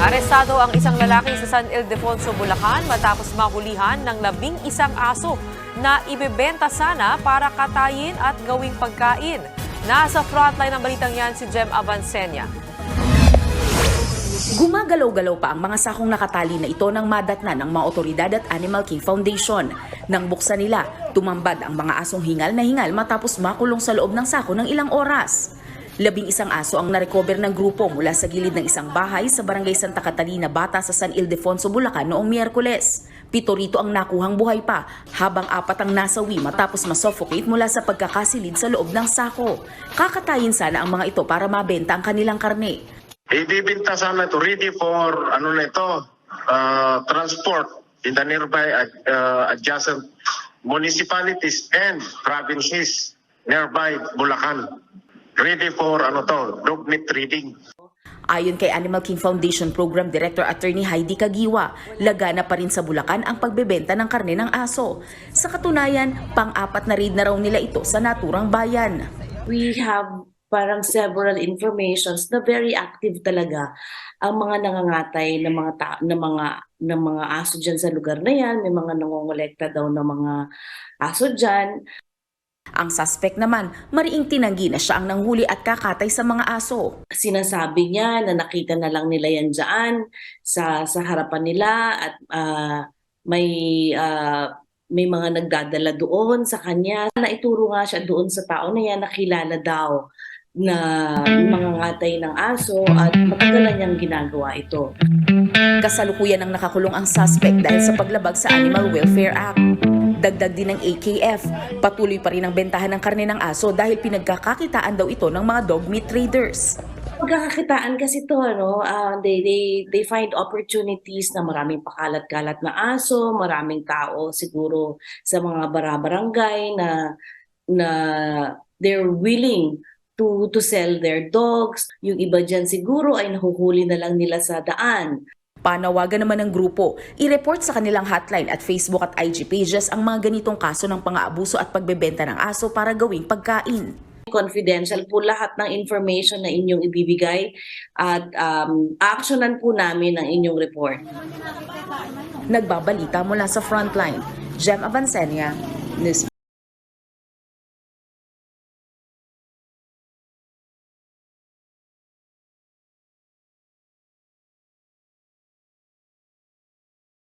Arestado ang isang lalaki sa San Ildefonso, Bulacan matapos mahulihan ng labing isang aso na ibebenta sana para katayin at gawing pagkain. Nasa frontline ng balitang yan si Jem Avancenia. Gumagalaw-galaw pa ang mga sakong nakatali na ito ng madatna ng mga otoridad at Animal King Foundation. Nang buksan nila, tumambad ang mga asong hingal na hingal matapos makulong sa loob ng sako ng ilang oras. Labing isang aso ang narecover ng grupo mula sa gilid ng isang bahay sa barangay Santa Catalina, Bata sa San Ildefonso, Bulacan noong Miyerkules. Pito rito ang nakuhang buhay pa, habang apat ang nasawi matapos masuffocate mula sa pagkakasilid sa loob ng sako. Kakatayin sana ang mga ito para mabenta ang kanilang karne. Ibibinta sana ito ready for ano na ito uh, transport in the nearby uh, adjacent municipalities and provinces nearby Bulacan. Ready for ano to dog meat trading. Ayon kay Animal King Foundation Program Director Attorney Heidi Kagiwa, lagana pa rin sa Bulacan ang pagbebenta ng karne ng aso. Sa katunayan, pang-apat na raid na raw nila ito sa naturang bayan. we have parang several informations na very active talaga ang mga nangangatay ng mga ta- ng mga ng mga aso diyan sa lugar na yan, may mga nangongolekta daw ng mga aso diyan. Ang suspect naman, mariing tinanggi na siya ang nanghuli at kakatay sa mga aso. Sinasabi niya na nakita na lang nila yan diyan sa sa harapan nila at ah, may ah, may mga nagdadala doon sa kanya. Naituro nga siya doon sa tao na yan nakilala daw na mga ngatay ng aso at matagal na niyang ginagawa ito. Kasalukuyan ang nakakulong ang suspect dahil sa paglabag sa Animal Welfare Act. Dagdag din ng AKF, patuloy pa rin ang bentahan ng karne ng aso dahil pinagkakakitaan daw ito ng mga dog meat traders. Pagkakakitaan kasi to, ano, ah, they, they, they find opportunities na maraming pakalat-kalat na aso, maraming tao siguro sa mga barabarangay na na they're willing to to sell their dogs. Yung iba dyan siguro ay nahuhuli na lang nila sa daan. Panawagan naman ng grupo, i-report sa kanilang hotline at Facebook at IG pages ang mga ganitong kaso ng pang-aabuso at pagbebenta ng aso para gawing pagkain. Confidential po lahat ng information na inyong ibibigay at um, actionan po namin ang inyong report. Nagbabalita mula sa frontline, Jem Avancenia, News